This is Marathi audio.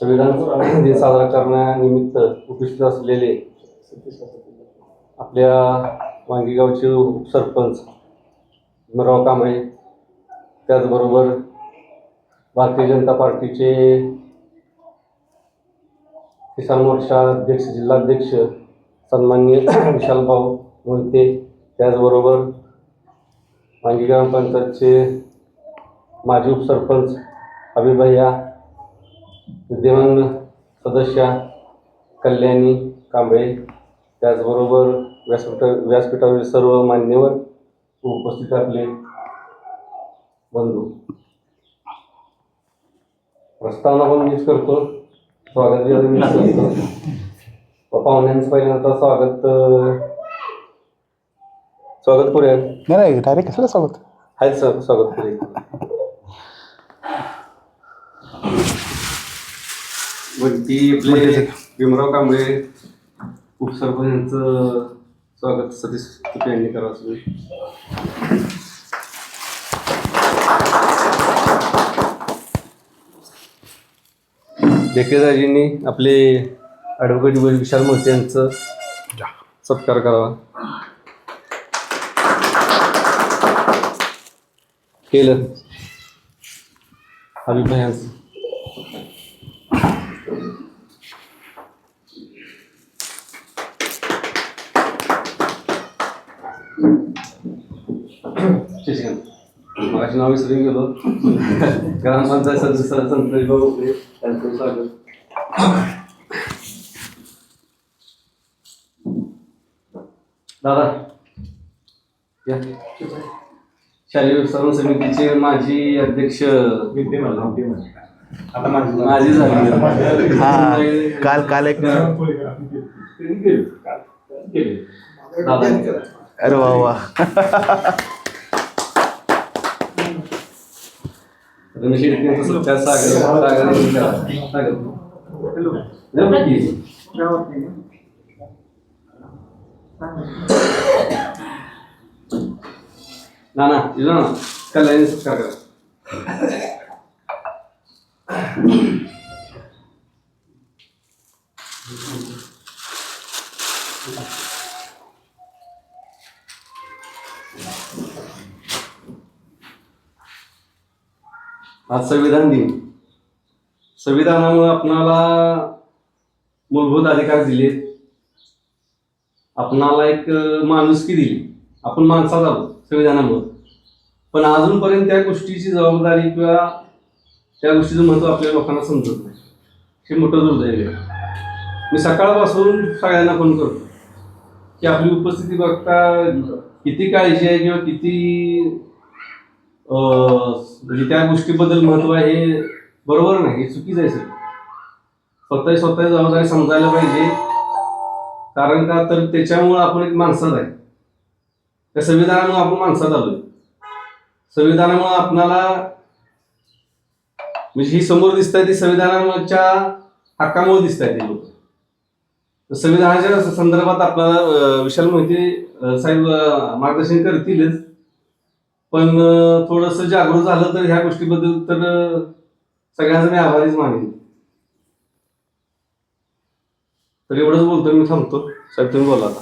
संविधान दिन साजरा करण्यानिमित्त उपस्थित असलेले आपल्या वांगीगावचे उपसरपंच भीमराव कांबळे त्याचबरोबर भारतीय जनता पार्टीचे किसान मोर्चा अध्यक्ष जिल्हाध्यक्ष सन्माननीय विशालभाऊ मोहिते त्याचबरोबर वांगी ग्रामपंचायतचे माजी उपसरपंच अभिभैया विद्यमान सदस्या कल्याणी कांबळे त्याचबरोबर व्यासपीठा व्यासपीठावरील सर्व मान्यवर उपस्थित आपले बंधू. प्रस्तावना मीच करतो. स्वागत करतो पाहुण्यांचं पहिल्यांदा स्वागत स्वागत करूया. नाही नाही डायरेक्ट कशाला स्वागत? आहेत सर स्वागत करूया. वरती आपले भीमराव कांबळे उपसरपंच यांचं स्वागत सतीश तुपे यांनी करावं तुम्ही देखेदाजींनी आपले ॲडव्होकेट विशाल मोहिते यांचं सत्कार करावा. केलं. अभिप्रायांचं माझे नाव विसरून गेलो. ग्रामपंचायत सदस्य संतोष भाऊ त्यांचं स्वागत. दादा. या. शालेय व्यवस्थापन समितीचे माजी अध्यक्ष माझी झाली. हा काल काल एक दादा. अरे वा वा रमेश शेट्टी यांचा सत्कार सागर सागर यांनी करा. सागर जमलं आज संविधान दिन. संविधानामुळे आपणाला मूलभूत अधिकार दिले. आपणाला एक माणुसकी दिली. आपण माणसात आहोत संविधानामुळे. पण अजूनपर्यंत त्या गोष्टीची जबाबदारी किंवा त्या गोष्टीचं महत्त्व आपल्या लोकांना समजत नाही. हे मोठं दुर्दैव आहे. मी सकाळपासून सगळ्यांना फोन करतो की आपली उपस्थिती बघता किती काळजी आहे किंवा किती म्हणजे त्या गोष्टीबद्दल महत्त्व आहे हे बरोबर नाही हे चुकीचं आहे सर स्वतः स्वतः जबाबदारी समजायला पाहिजे. कारण का तर त्याच्यामुळं आपण एक माणसात आहे. त्या संविधानामुळे आपण माणसात आलोय. संविधानामुळे आपणाला म्हणजे ही समोर दिसत आहे ती संविधानाच्या हक्कामुळे दिसत आहे ते लोक. संविधानाच्या संदर्भात आपल्याला विशाल माहिती साहेब मार्गदर्शन करतीलच. पण थोडस जागृत झालं तर ह्या गोष्टीबद्दल तर अं, सगळ्यांचा मी आभारीच मानेन. तर एवढंच बोलतो मी थांबतो. साहेब तुम्ही बोला आता.